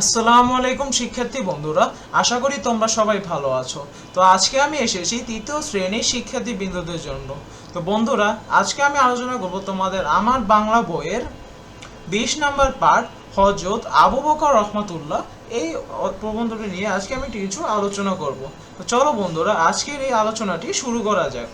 আসসালামু আলাইকুম শিক্ষার্থী বন্ধুরা, আশা করি তোমরা সবাই ভালো আছো। তো আজকে আমি এসেছি তৃতীয় শ্রেণির শিক্ষার্থী বিন্দুদের জন্য। তো বন্ধুরা, আজকে আমি আলোচনা করব তোমাদের আমার বাংলা বইয়ের বিশ নম্বর পার্ট হজরত আবু বকর রহমতুল্লাহ। এই প্রবন্ধটি নিয়ে আজকে আমি কিছু আলোচনা করব। তো চলো বন্ধুরা, আজকের এই আলোচনাটি শুরু করা যাক।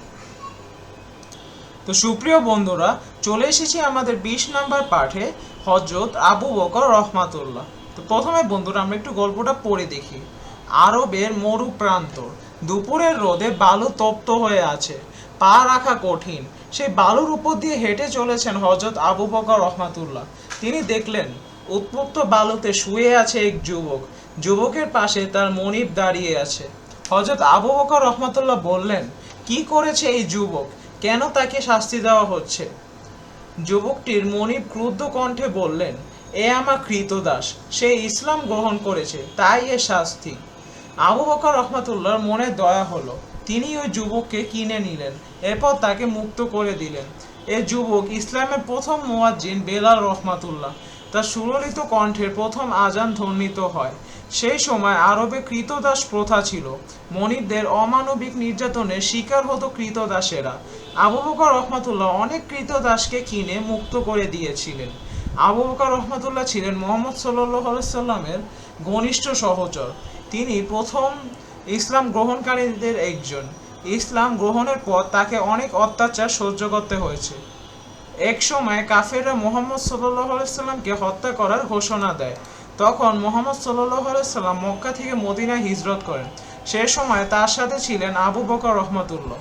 তো সুপ্রিয় বন্ধুরা, চলে এসেছি আমাদের বিশ নাম্বার পাঠে হজরত আবু বকর রহমাতুল্লাহ। তো প্রথমে বন্ধুরা আমরা একটু গল্পটা পড়ে দেখি। আরবের মরু প্রান্তর। দুপুরের রোদে বালু তপ্ত হয়ে আছে। পা রাখা কঠিন। সেই বালুর উপর দিয়ে হেঁটে চলেছেন হজরত আবু বকর রহমাতুল্লাহ। তিনি দেখলেন উত্তপ্ত বালুতে শুয়ে আছে এক যুবক। যুবকের পাশে তার মনিব দাঁড়িয়ে আছে। হজরত আবু বকর রহমাতুল্লাহ বললেন, কি করেছে এই যুবক? কেন তাকে শাস্তি দেওয়া হচ্ছে? যুবকটির মনিব ক্রুদ্ধ কণ্ঠে বললেন এ আমার কৃতদাস, সে ইসলাম গ্রহণ করেছে, তাই এ শাস্তি। আবু বকর রহমাতুল্লাহর মনে দয়া হলো। তিনি ওই যুবককে কিনে নিলেন, এরপর তাকে মুক্ত করে দিলেন। এ যুবক ইসলামের প্রথম মোয়াজ্জিন বেলাল রহমাতুল্লাহ। তার সুললিত কণ্ঠের প্রথম আজান ধ্বনিত হয়। সেই সময় আরবে কৃতদাস প্রথা ছিল। মনিবদের অমানবিক নির্যাতনের শিকার হতো কৃতদাসেরা। আবু বকর রহমাতুল্লাহ অনেক কৃতদাসকে কিনে মুক্ত করে দিয়েছিলেন। আবু বকর রহমতুল্লাহ ছিলেন মোহাম্মদ সাল্লাহ সাল্লামের ঘনিষ্ঠ সহচর। তিনি প্রথম ইসলাম গ্রহণকারীদের একজন। ইসলাম গ্রহণের পর তাকে অনেক অত্যাচার সহ্য করতে হয়েছে। এক সময় কাফেররা মোহাম্মদ সাল্লাহ সাল্লামকে হত্যা করার ঘোষণা দেয়। তখন মোহাম্মদ সাল্লাহ সাল্লাম মক্কা থেকে মদিনায় হিজরত করেন। সে সময় তার সাথে ছিলেন আবু বকর রহমতুল্লাহ।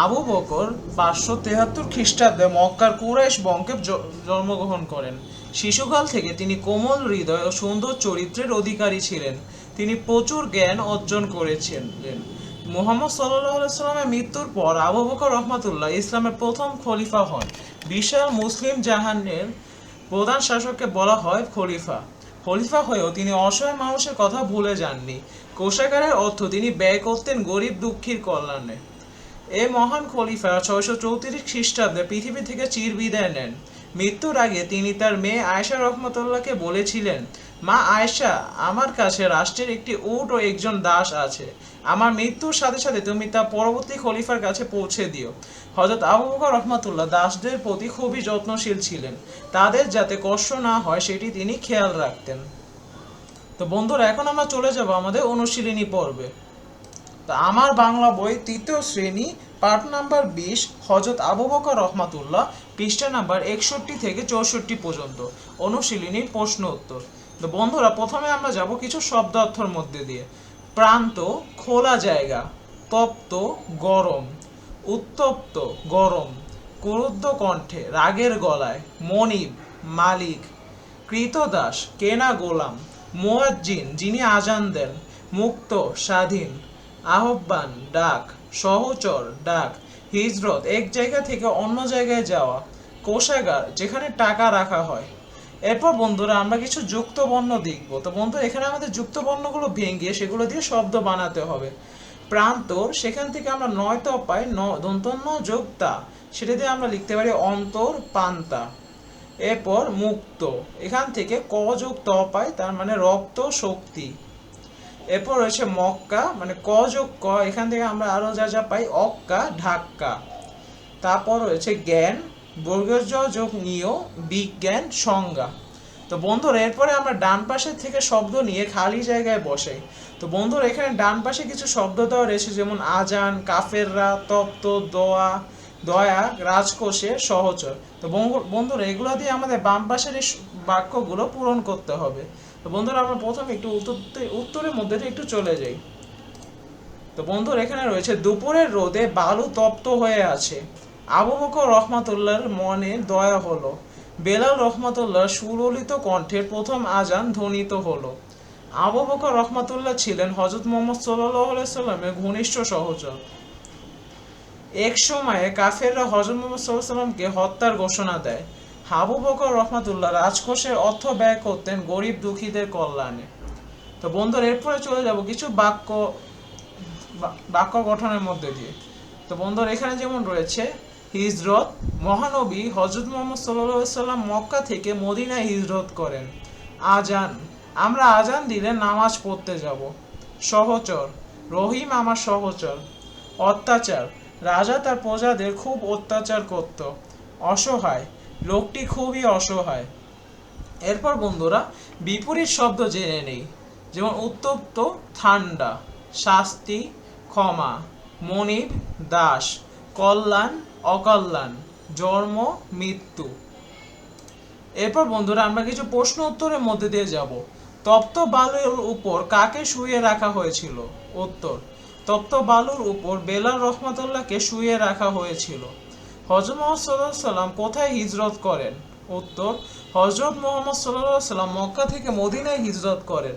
আবু বকর পাঁচশো তেহাত্তর খ্রিস্টাব্দে মক্কার কুরাইশ বংকে জন্মগ্রহণ করেন। শিশুকাল থেকে তিনি কোমল হৃদয় ও সুন্দর চরিত্রের অধিকারী ছিলেন। তিনি প্রচুর জ্ঞান অর্জন করেছিলেন। মোহাম্মদ সাল্লামের মৃত্যুর পর আবু বকর রহমতুল্লাহ ইসলামের প্রথম খলিফা হন। বিশাল মুসলিম জাহানের প্রধান শাসককে বলা হয় খলিফা। খলিফা হয়েও তিনি অসহায় মানুষের কথা ভুলে যাননি। কোষাগারের অর্থ তিনি ব্যয় করতেন গরিব দুঃখীর কল্যাণে। এ মহান খলিফা ছয়শো চৌত্রিশ খ্রিস্টাব্দে পৃথিবী থেকে চির বিদায় নেন। মৃত্যুর আগে তিনি তার মেয়ে আয়েশা রহমতুল্লাহকে বলেছিলেন, মা আয়েশা, আমার কাছে রাষ্ট্রের একটি উট ও একজন দাস আছে। আমার মৃত্যুর সাথে সাথে তুমি তা পরবর্তী খলিফার কাছে পৌঁছে দিও। হজরত আবু বকর রহমতুল্লাহ দাসদের প্রতি খুবই যত্নশীল ছিলেন। তাদের যাতে কষ্ট না হয়, সেটি তিনি খেয়াল রাখতেন। তো বন্ধুরা, এখন আমরা চলে যাব আমাদের অনুশীলনী পর্বে। তা আমার বাংলা বই তৃতীয় শ্রেণি, পাঠ নাম্বার বিশ, হজরত আবু বকর রহমাতুল্লাহ, পৃষ্ঠা নাম্বার একষট্টি থেকে চৌষট্টি পর্যন্ত। অনুশীলনীর প্রশ্ন উত্তর। তো বন্ধুরা, প্রথমে আমরা যাব কিছু শব্দ অর্থের মধ্যে দিয়ে। প্রান্ত, খোলা জায়গা, তপ্ত, গরম, উত্তপ্ত, গরম, ক্রুদ্ধ কণ্ঠে, রাগের গলায়, মনিব, মালিক, কৃতদাস, কেনা গোলাম, মোয়াজ্জিন, যিনি আজান দেন, মুক্ত, স্বাধীন আহ্বান, ডাক, সহচর, ডাক, হিজরত, এক জায়গা থেকে অন্য জায়গায় যাওয়া, কোষাগার, যেখানে টাকা রাখা হয়। এরপর বন্ধুরা, আমরা কিছু যুক্ত দেখব। তো বন্ধু, এখানে আমাদের যুক্ত বর্ণগুলো ভেঙে সেগুলো দিয়ে শব্দ বানাতে হবে। প্রান্তর, সেখান থেকে আমরা নয়তো পাই ন, দন্তন্য যোগতা, সেটা দিয়ে আমরা লিখতে পারি অন্তর, পান্তা। এরপর মুক্ত, এখান থেকে ক যোগ ত পাই তার মানে রক্ত শক্তি। এরপর রয়েছে মক্কা মানে ক যোগ ক, এখান থেকে আমরা আরও যা যা পাই, অক্কা, ঢাক্কা। তারপর রয়েছে জ্ঞান বর্গজ যোগ নিয়, বিজ্ঞান, সংজ্ঞা। তো বন্ধুরা, এরপরে আমরা ডান পাশের থেকে শব্দ নিয়ে খালি জায়গায় বসাই তো বন্ধুরা, এখানে ডান পাশে কিছু শব্দ দেওয়া রয়েছে, যেমন আজান, কাফেররা, তপ্ত, দোয়া দয়া, রাজকোষে সহচর। তো বন্ধুরা, এগুলো দিয়ে আমাদের বাম পাশের এই বাক্যগুলো পূরণ করতে হবে। তো বন্ধুরা, আমরা প্রথমে একটু উত্তর উত্তরের মধ্যে একটু চলে যাই। তো বন্ধুরা, এখানে রয়েছে, দুপুরের রোদে বালু তপ্ত হয়ে আছে। আবু বকর রহমাতুল্লাহর মনে দয়া হলো। বেলাল রহমাতুল্লাহ সুললিত কণ্ঠের প্রথম আজান ধ্বনিত হলো। আবু বকর রহমাতুল্লাহ ছিলেন হজরত মোহাম্মদ সাল্লাহ সাল্লামের ঘনিষ্ঠ সহচর। এক সময়ে কাফেররা হজরত মোহাম্মদ সাল্লামকে হত্যার ঘোষণা দেয়। হাবু বকর রহমাতুল্লাহ রাজকোষের অর্থ ব্যয় করতেন গরিব দুঃখীদের কল্যাণে। তো বন্ধুরা, এরপরে চলে যাব কিছু বাক্য বাক্য গঠনের মধ্যে দিয়ে। তো বন্ধুরা, এখানে যেমন রয়েছে, হিজরত, মহানবী হজরত মোহাম্মদ সাল্লাম মক্কা থেকে মদিনায় হিজরত করেন। আজান আমরা আজান দিলে নামাজ পড়তে যাব। সহচর, রহিম আমার সহচর। অত্যাচার রাজা তার প্রজাদের খুব অত্যাচার করত। অসহায়। লোকটি খুবই অসহায়। এরপর বন্ধুরা, বিপরীত শব্দ জেনে নেই। যেমন উত্তপ্ত ঠান্ডা শাস্তি, ক্ষমা, মনিব, দাস, কল্যাণ, অকল্যাণ, জন্ম, মৃত্যু। এরপর বন্ধুরা, আমরা কিছু প্রশ্ন উত্তরের মধ্যে দিয়ে যাব। তপ্ত বালুর উপর কাকে শুয়ে রাখা হয়েছিল? উত্তর তপ্ত বালুর উপর বেলাল রহমাতুল্লাহকে শুয়ে রাখা হয়েছিল। হজরত মোহাম্মদ সাল্লাম কোথায় হিজরত করেন? উত্তর হজরত মোহাম্মদ সাল্লাহ সাল্লাম মক্কা থেকে মদিনায় হিজরত করেন।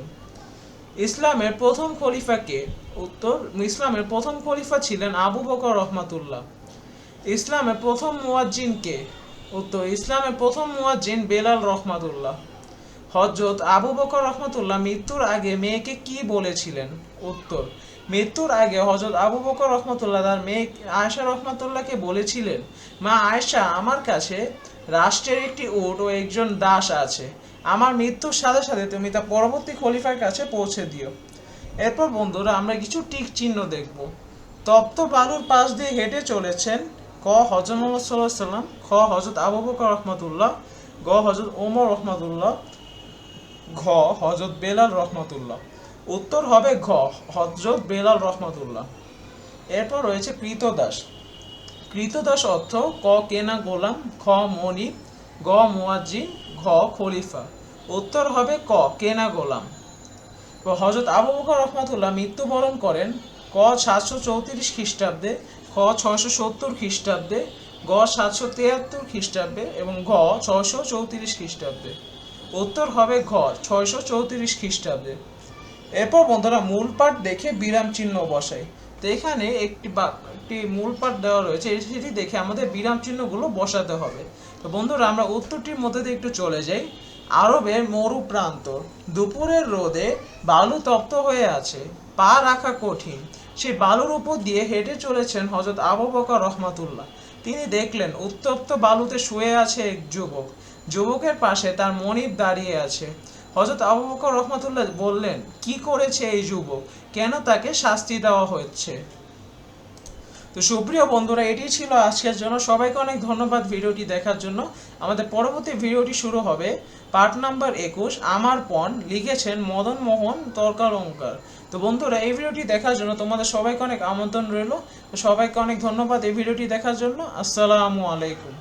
ইসলামের প্রথম খলিফাকে উত্তর, ইসলামের প্রথম খলিফা ছিলেন আবু বকর রহমাতুল্লাহ। ইসলামের প্রথম মুয়াজ্জিনকে উত্তর, ইসলামের প্রথম মুয়াজ্জিন বেলাল রহমাতুল্লাহ। হজরত আবু বকর রহমাতুল্লাহ মৃত্যুর আগে মেয়েকে কি বলেছিলেন? উত্তর মৃত্যুর আগে হজরত আবু বকর রহমতুল্লাহ তার মেয়ে আয়েশা রহমতুল্লাহকে বলেছিলেন, মা আয়েশা, আমার কাছে রাষ্ট্রের একটি উট ও একজন দাস আছে। আমার মৃত্যুর সাথে সাথে তুমি তা পরবর্তী খলিফার কাছে পৌঁছে দিও। এরপর বন্ধুরা আমরা কিছু টিক চিহ্ন দেখব। তপ্ত বালুর পাশ দিয়ে হেঁটে চলেছেন ক হজরত মোহাম্মদ সাল্লাম, খ হজরত আবু বকর রহমতুল্লাহ, গ হজরত ওমর রহমতুল্লাহ, ঘ হজরত বেলাল রহমতুল্লাহ। উত্তর হবে ঘ হজরত বেলাল রহমতুল্লাহ। এরপর রয়েছে কৃতদাস। কৃতদাস অর্থ ক, কেনা গোলাম, খ মনিব গ, মুয়াজ্জিন, ঘ, খলিফা। উত্তর হবে ক, কেনা গোলাম। হজরত আবু বকর রহমতুল্লাহ মৃত্যুবরণ করেন। ক, সাতশো চৌত্রিশ খ্রিস্টাব্দে, খ, ছয়শো সত্তর খ্রিস্টাব্দে, গ, সাতশো তিয়াত্তর খ্রিস্টাব্দে এবং ঘ, ছয়শো চৌত্রিশ খ্রিস্টাব্দে। উত্তর হবে ঘ, ছয়শো চৌত্রিশ খ্রিস্টাব্দে। এরপর বন্ধুরা মূল পাঠ দেখে বিরাম চিহ্ন বসাই। তো এখানে একটি বা একটি মূল পাঠ দেওয়া রয়েছে সেটি দেখে আমাদের বিরাম চিহ্নগুলো বসাতে হবে। তো বন্ধুরা আমরা উত্তরটির মধ্যে দিয়ে একটু চলে যাই। আরবের মরু প্রান্ত, দুপুরের রোদে বালু তপ্ত হয়ে আছে, পা রাখা কঠিন। সেই বালুর উপর দিয়ে হেঁটে চলেছেন হজরত আবু বকর রহমাতুল্লাহ। তিনি দেখলেন উত্তপ্ত বালুতে শুয়ে আছে এক যুবক। যুবকের পাশে তার মনিব দাঁড়িয়ে আছে। হজরত আবু বকর রহমতুল্লাহ বললেন, কি করেছে এই যুবক? কেন তাকে শাস্তি দেওয়া হচ্ছে? তো সুপ্রিয় বন্ধুরা, এটি ছিল আজকের জন্য। সবাইকে অনেক ধন্যবাদ ভিডিওটি দেখার জন্য। আমাদের পরবর্তী ভিডিওটি শুরু হবে পার্ট নাম্বার একুশ, আমার পণ লিখেছেন মদন মোহন তর্কালঙ্কার। তো বন্ধুরা, এই ভিডিওটি দেখার জন্য তোমাদের সবাইকে অনেক আমন্ত্রণ রইল। সবাইকে অনেক ধন্যবাদ এই ভিডিওটি দেখার জন্য। আসসালামু আলাইকুম।